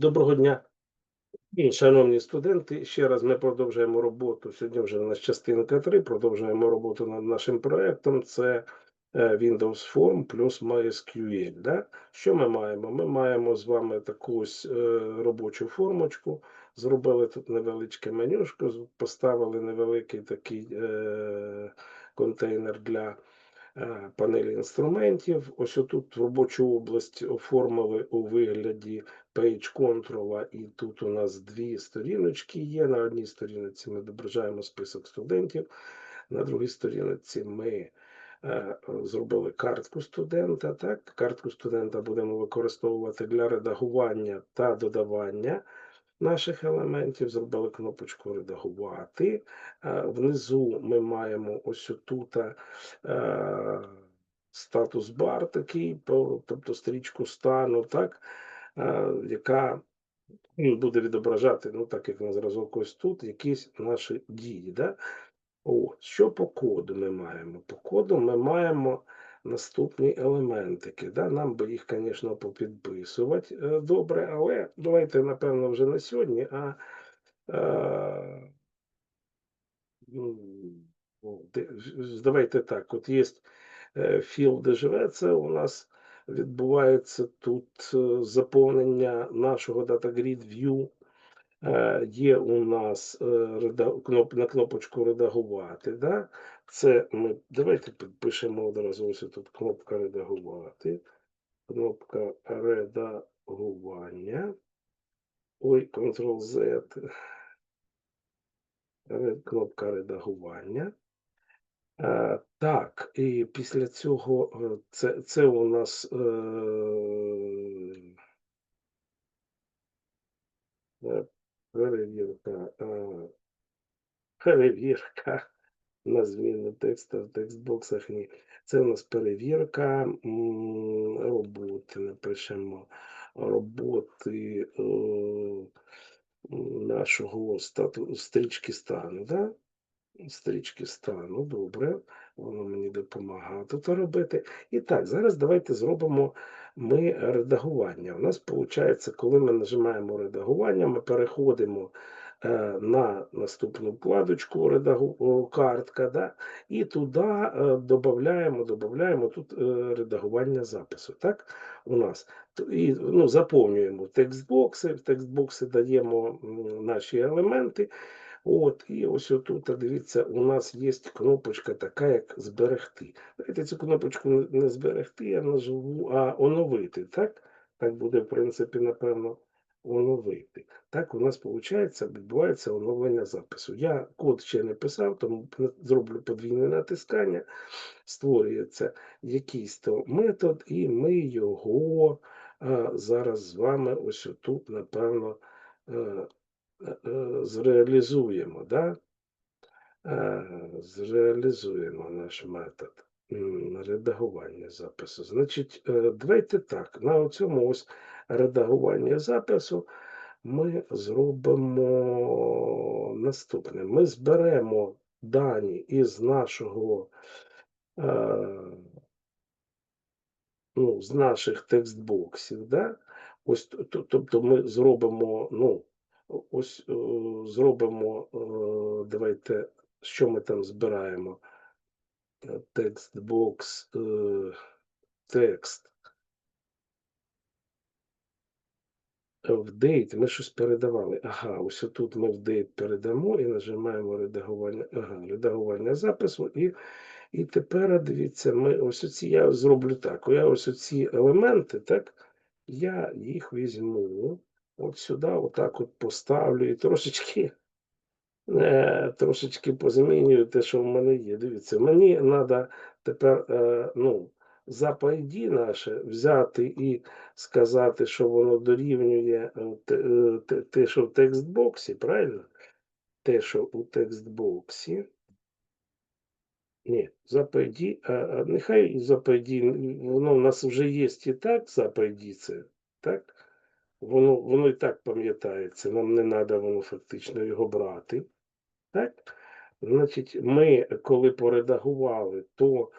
Доброго дня, шановні студенти. Ще раз ми продовжуємо роботу. Сьогодні вже у нас частинка 3. Продовжуємо роботу над нашим проектом. Це е, Windows Form плюс MySQL. Да? Що ми маємо? Ми маємо з вами таку ось е, робочу формочку. Зробили тут невеличке менюшко, поставили невеликий такий е, контейнер для панелі інструментів. Ось отут робочу область оформили у вигляді page control, і тут у нас дві сторіночки є. На одній сторінці ми відображаємо список студентів, на другій сторінці ми е, зробили картку студента. Так, картку студента будемо використовувати для редагування та додавання. Наших елементів зробили кнопочку редагувати. Е, Внизу ми маємо ось отут е, статус бар такий, тобто стрічку стану, так, е, яка буде відображати, ну так як на зразок ось тут, якісь наші дії. Да? О, що по коду ми маємо? По коду ми маємо наступні елементики. Да? Нам би їх, звісно, попідписувати е, добре, але давайте, напевно, вже не сьогодні, а е, ну, давайте так, от є е, філ, де живе, це у нас відбувається тут е, заповнення нашого DataGrid View. Є у нас на кнопочку редагувати. Да? Це ми давайте підпишемо одразу ось тут кнопка редагувати, кнопка редагування. Ой, Ctrl-Z. Кнопка редагування. Е, так, і після цього е, це, це у нас е, е, перевірка, е, перевірка на зміну тексту в текстбоксах. Ні. Це у нас перевірка роботи. Напишемо роботи е, нашого стату, стрічки стану. Да? Стрічки стану, добре, воно мені допомагає тут робити. І так, зараз давайте зробимо ми редагування. У нас виходить, коли ми нажимаємо редагування, ми переходимо на наступну вкладочку картка, да? і туди е, додаємо, додаємо тут е, редагування запису. Так? У нас і, ну, заповнюємо текстбокси, в текстбокси даємо наші елементи. От, і ось отут, дивіться, у нас є кнопочка така, як зберегти. Давайте цю кнопочку не зберегти, я наживу, а оновити. Так? Так буде, в принципі, напевно, оновити. Так у нас виходить, відбувається оновлення запису. Я код ще не писав, тому зроблю подвійне натискання, створюється якийсь то метод, і ми його а, зараз з вами ось отут, напевно, е, е, е, зреалізуємо, да? Е, зреалізуємо наш метод редагування запису. Значить, е, давайте так, на цьому ось редагування запису ми зробимо наступне. Ми зберемо дані із нашого е, ну, з наших текстбоксів, да? Ось тобто ми зробимо, ну, ось е, зробимо, е, давайте, що ми там збираємо? Текстбокс, е, текст. В дейт ми щось передавали. Ага, ось тут ми в дейт передамо і нажимаємо редагування, ага, редагування запису. І, і тепер дивіться, ми ось оці, я зроблю так. Я ось оці елементи, так, я їх візьму от сюди, отак от поставлю і трошечки, е, трошечки позмінюю те, що в мене є. Дивіться, мені треба тепер, е, ну, за наше взяти і сказати, що воно дорівнює е, те, е, те, що в текстбоксі, правильно? Те, що у текстбоксі. Ні, за ID, а, а нехай і за ID, воно в нас вже є і так за ID це, так? Воно, воно і так пам'ятається, нам не треба воно фактично його брати. Так? Значить, ми, коли поредагували, то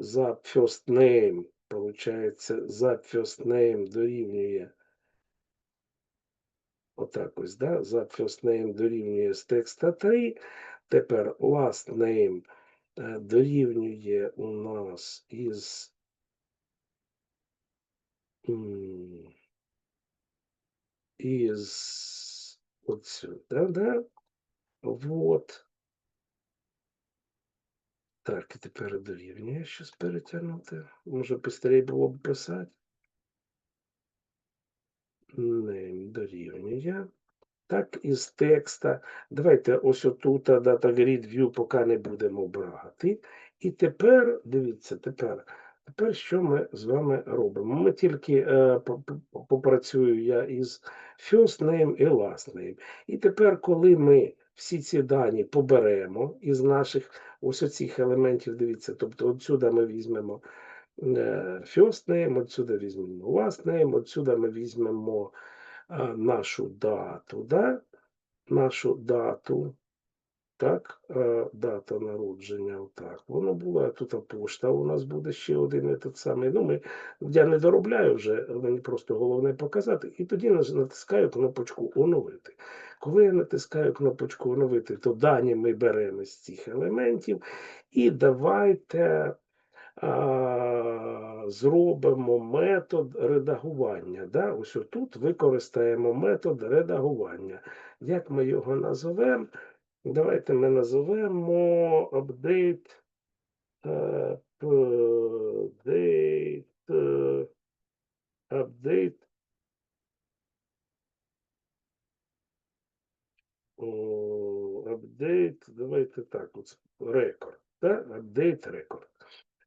за first name Получається, за first name дорівнює. Отак ось, да? За first name дорівнює з текста 3. Тепер last name е, дорівнює у нас із. Із отсюда, да? Вот. Так, і тепер дорівнює щось перетягнути. Може, швидше було б писати. Name дорівнює. Так, із текста. Давайте ось отут Data Grid View поки не будемо брати. І тепер, дивіться, тепер, тепер що ми з вами робимо? Ми тільки е, по- по- попрацюю я із first name і last name. І тепер, коли ми всі ці дані поберемо із наших ось оцих елементів, дивіться, тобто отсюди ми візьмемо е, first name, отсюди візьмемо last name, отсюди ми візьмемо нашу дату, да? нашу дату, так, е, дата народження, отак. Воно було, а тут пошта у нас буде ще один тот самий. Ну, ми, я не доробляю вже, мені просто головне показати. І тоді натискаю кнопочку оновити. Коли я натискаю кнопочку оновити, то дані ми беремо з цих елементів. І давайте а, зробимо метод редагування. Да? Ось тут використаємо метод редагування. Як ми його назовемо? Давайте ми назовемо update, е, update, е, update, update, давайте так, от, рекорд, да? update рекорд.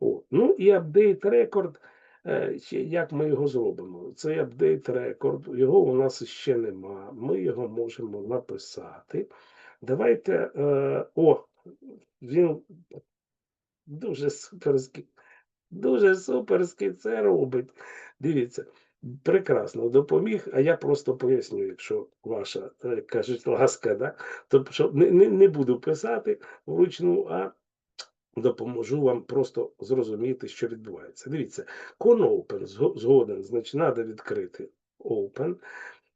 О, ну і апдейт рекорд. е, Як ми його зробимо? Цей апдейт рекорд, його у нас ще нема. Ми його можемо написати. Давайте. Е, о, він дуже суперський. Дуже суперський це робить. Дивіться, прекрасно допоміг, а я просто поясню, якщо ваша, е, кажуть, ласка, да? тобто що не, не, не буду писати вручну, а допоможу вам просто зрозуміти, що відбувається. Дивіться, ConOpen згоден, значить, треба відкрити Open.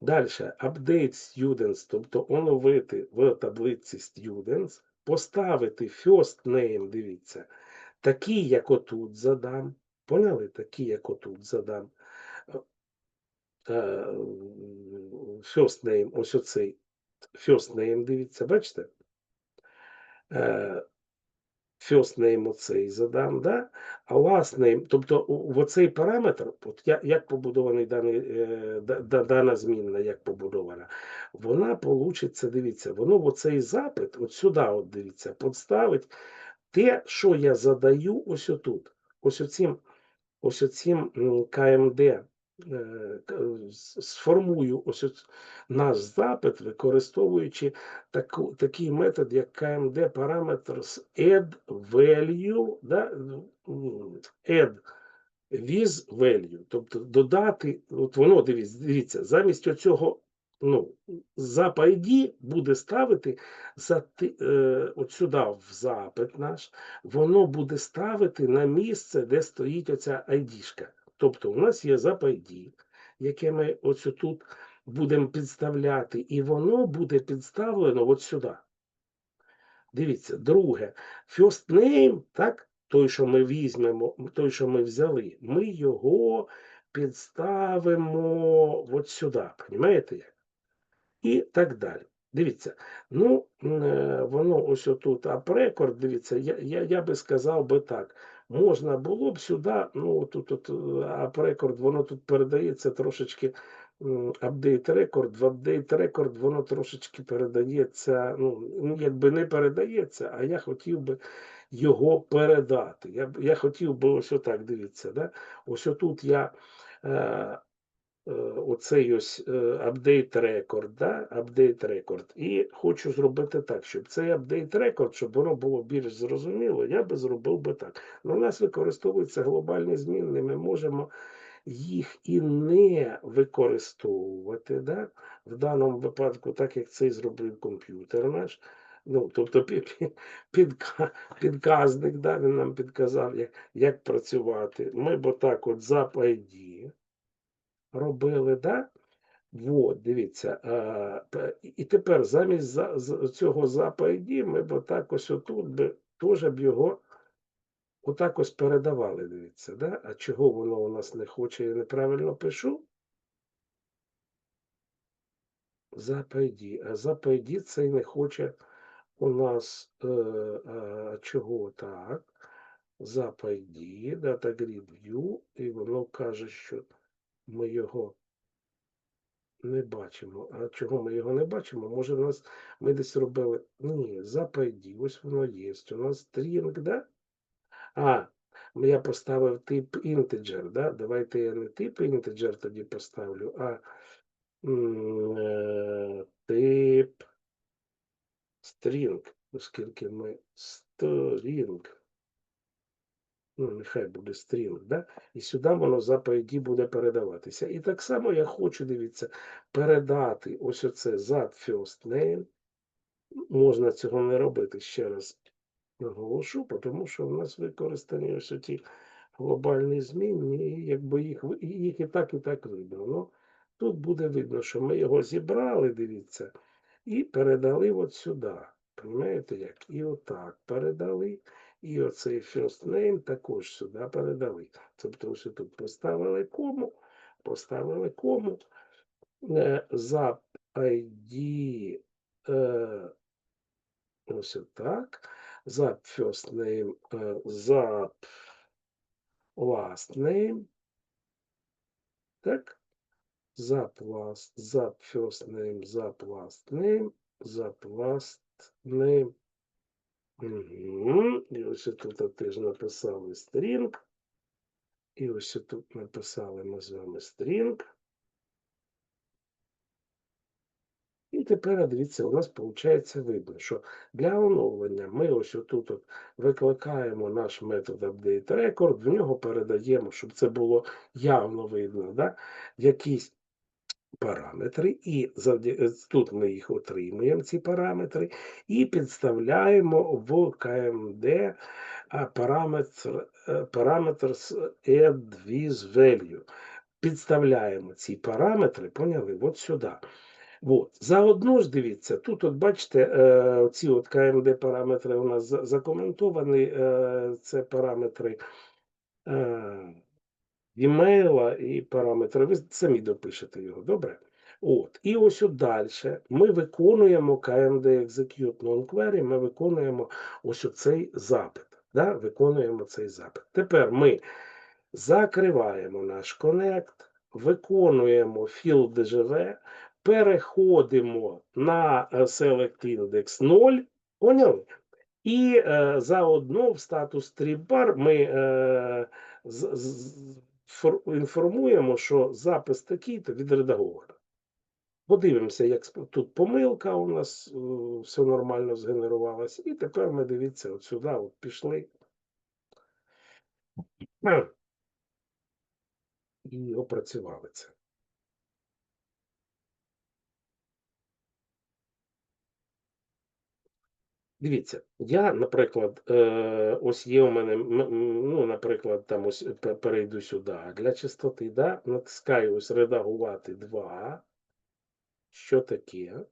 Далі Update Students, тобто оновити в таблиці Students, поставити First Name, дивіться, такий, як отут задам. Поняли? Такий, як отут задам. Е, First Name, ось оцей First Name, дивіться, бачите? Е, First name оцей задам, да? а last name, тобто в оцей параметр, от як побудований даний, е, да- да- дана змінна, як побудована, вона получиться, дивіться, воно в оцей запит, от сюди, от дивіться, подставить те, що я задаю ось отут, ось оцім, ось оцім КМД, сформую ось наш запит, використовуючи таку, такий метод, як параметр з add value, да, add with value, тобто додати, от воно дивіться, дивіться, замість оцього, ну, zap ID буде ставити за е, от сюди в запит наш, воно буде ставити на місце, де стоїть оця ID-шка. Тобто у нас є ID, яке ми ось тут будемо підставляти, і воно буде підставлено от сюди. Дивіться, друге, first name, так, той, що ми візьмемо, той, що ми взяли, ми його підставимо от сюди, як? І так далі. Дивіться, ну, е, воно ось отут апрекорд, дивіться, я, я, я би сказав би так. Можна було б сюди, ну, тут от апрекорд, воно тут передається трошечки апдейт рекорд, в апдейт рекорд воно трошечки передається, ну, ну, якби не передається, а я хотів би його передати. Я, я хотів би ось отак, дивіться, да? ось отут я е, е, оцей ось апдейт рекорд, да? апдейт рекорд. І хочу зробити так, щоб цей апдейт рекорд, щоб воно було більш зрозуміло, я би зробив би так. Ну, у нас використовуються глобальні змінні, ми можемо їх і не використовувати. Да? В даному випадку, так як це зробив комп'ютер наш, Ну, тобто пі- пі- підка- підказник, да, він нам підказав, як, як працювати. Ми б отак от zap ID робили, да? Вот, дивіться. А, і тепер замість за, з- цього zap ми б отак ось отут би теж б його отак ось передавали, дивіться, да? А чого воно у нас не хоче, я неправильно пишу? Zap А ID цей не хоче у нас е, е, чого так? ID, Data Grid і воно каже, що ми його не бачимо. А чого ми його не бачимо? Може, в нас ми десь робили. Ні, ID, ось воно є. У нас string, да? А, я поставив тип integer, да? Давайте я не тип integer тоді поставлю, а е, тип string, оскільки ми string. Ну, нехай буде string, да? І сюди воно за ID буде передаватися. І так само я хочу, дивіться, передати ось оце zap first name. Можна цього не робити ще раз наголошу, тому що в нас використані ось ті глобальні змінні, і якби їх, їх і так, і так видно. Ну, тут буде видно, що ми його зібрали, дивіться, і передали от сюди. Понимаєте як? І отак передали. І оцей first name також сюди передали. Тобто ось тут поставили кому, поставили кому. Е, Zap ID е, ось так. Zap first name, е, Zap last name. Так. Zap last, Zap first name, Zap last name, Zap last name. І ось тут теж написали string. І ось тут написали ми з вами string. І тепер, дивіться, у нас виходить видно, що для оновлення ми ось отут от викликаємо наш метод update record, в нього передаємо, щоб це було явно видно, да? якісь параметри, і тут ми їх отримуємо, ці параметри, і підставляємо в КМД параметр, е, параметр з value. Підставляємо ці параметри, поняли, от сюди. От. Заодно ж дивіться, тут, от бачите, е, ці от КМД параметри у нас закоментовані, е, це параметри е, імейла і параметри. Ви самі допишете його, добре? От. І ось далі ми виконуємо KMD Execute Non-Query, ми виконуємо ось оцей запит. Да? Виконуємо цей запит. Тепер ми закриваємо наш конект, виконуємо field DGV, переходимо на е, Select Index 0, поняли? І е, заодно в статус TripBar ми е, з, з, інформуємо, що запис такий-то від редагора. Подивимося, як тут помилка у нас, е, все нормально згенерувалося. І тепер ми дивіться, от сюди от пішли. І опрацювали це. Дивіться, я, наприклад, е, ось є у мене, ну, наприклад, там ось перейду сюди. Для чистоти, да, натискаю ось редагувати 2. Що таке?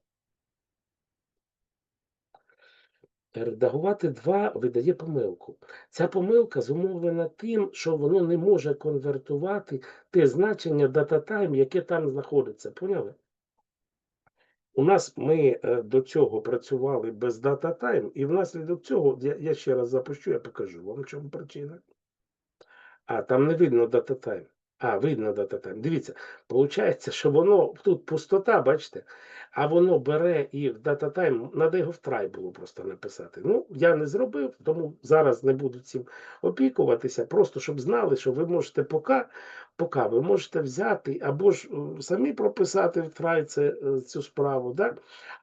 Редагувати 2 видає помилку. Ця помилка зумовлена тим, що воно не може конвертувати те значення дататайм, яке там знаходиться. Поняли? У нас ми е, до цього працювали без дататайм, і внаслідок цього я, я ще раз запущу, я покажу вам, в чому причина. А, там не видно дататайм. А, видно дататайм. Дивіться, виходить, що воно тут пустота, бачите, а воно бере і в дататайм, треба його в трай було просто написати. Ну, я не зробив, тому зараз не буду цим опікуватися, просто щоб знали, що ви можете поки, поки ви можете взяти, або ж е, самі прописати в трай це, е, цю справу, да?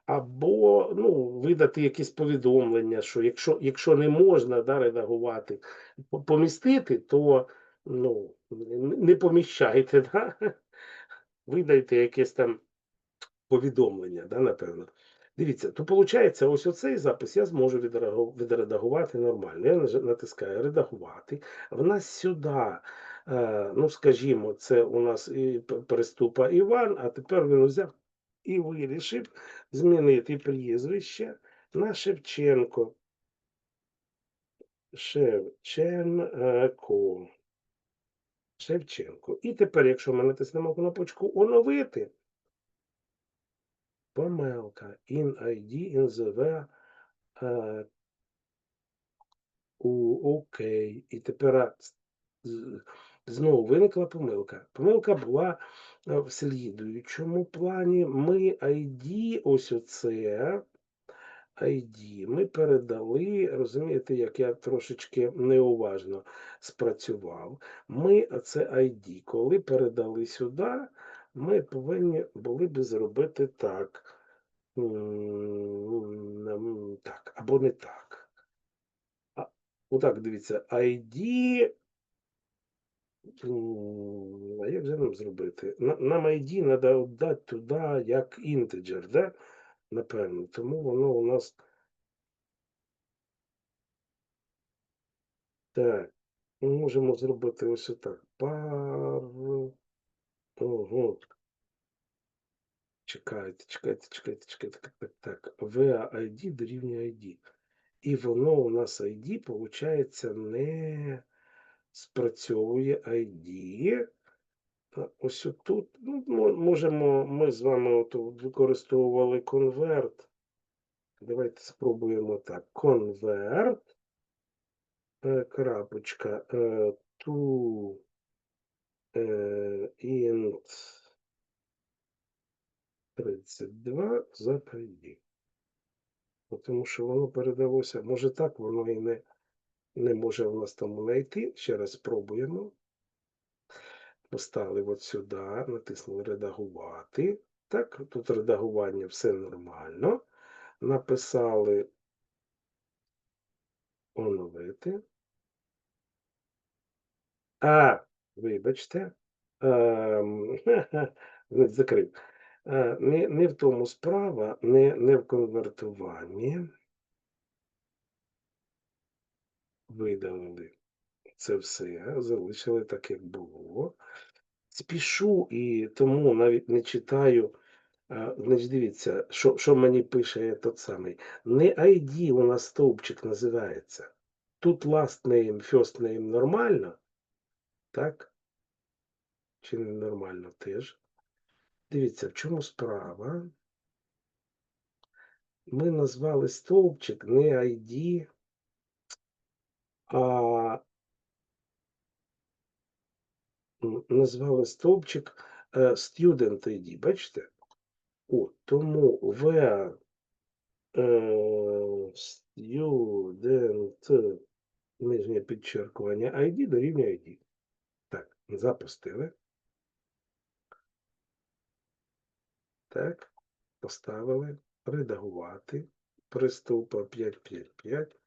або ну, видати якісь повідомлення, що якщо, якщо не можна да, редагувати, помістити, то ну, не поміщайте, да? видайте якесь там повідомлення, да, напевно. Дивіться, то виходить, ось оцей запис я зможу відредагувати нормально. Я натискаю редагувати. В нас сюди, е, ну скажімо, це у нас і переступа Іван, а тепер він взяв і вирішив змінити прізвище на Шевченко. Шевченко. Шевченко. І тепер, якщо ми натиснемо кнопочку оновити, помилка in ID in the е, у окей. І тепер знову виникла помилка. Помилка була е, в слідуючому плані. Ми ID, ось оце ID, ми передали, розумієте, як я трошечки неуважно спрацював. Ми це ID, коли передали сюди, ми повинні були би зробити так. Так, або не так. А, отак, дивіться, ID. А як же нам зробити? Нам ID треба віддати туди як інтеджер, да? Напевно. Тому воно у нас. Так, ми можемо зробити ось отак. Пар. Ого. Чекайте, чекайте, чекайте, чекайте. Так, так, так. VA ID дорівнює ID. І воно у нас ID, виходить, не спрацьовує ID. А Ось тут, ну, можемо, ми з вами от використовували конверт. Давайте спробуємо так. Конверт. е, Крапочка. е, е, int 32 за ID. Тому що воно передалося. Може так, воно і не, не може в нас там знайти. Ще раз спробуємо. Поставили от сюди, натиснули редагувати. Так, тут редагування все нормально. Написали оновити. А, вибачте. Ем, закрив. Е, Не, не в тому справа, не, не в конвертуванні. Видалили це все, залишили так, як було. Спішу і тому навіть не читаю. А, Значить, дивіться, що, що мені пише тот самий. Не ID у нас стовпчик називається. Тут last name, first name нормально, так? Чи не нормально теж? Дивіться, в чому справа? Ми назвали стовпчик не ID, а назвали стовпчик е, Student ID, бачите? О, тому where е, student нижнє підчеркування ID дорівнює ID. Так, запустили. Так, поставили. Редагувати. Приступа 555.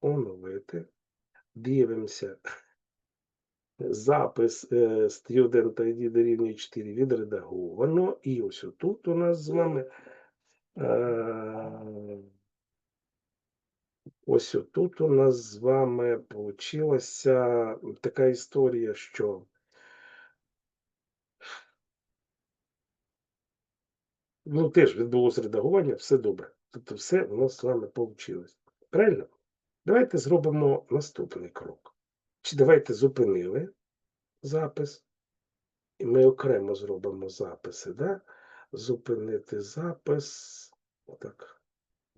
Оновити. Дивимося. Запис е, Student ID дорівнює 4 відредаговано. І ось тут у нас з вами. Е, Ось тут у нас з вами получилася така історія, що ну, теж відбулося редагування, все добре. Тобто все у нас з вами вийшло. Правильно? Давайте зробимо наступний крок. Чи давайте зупинили запис, і ми окремо зробимо записи, да? Зупинити запис. Отак.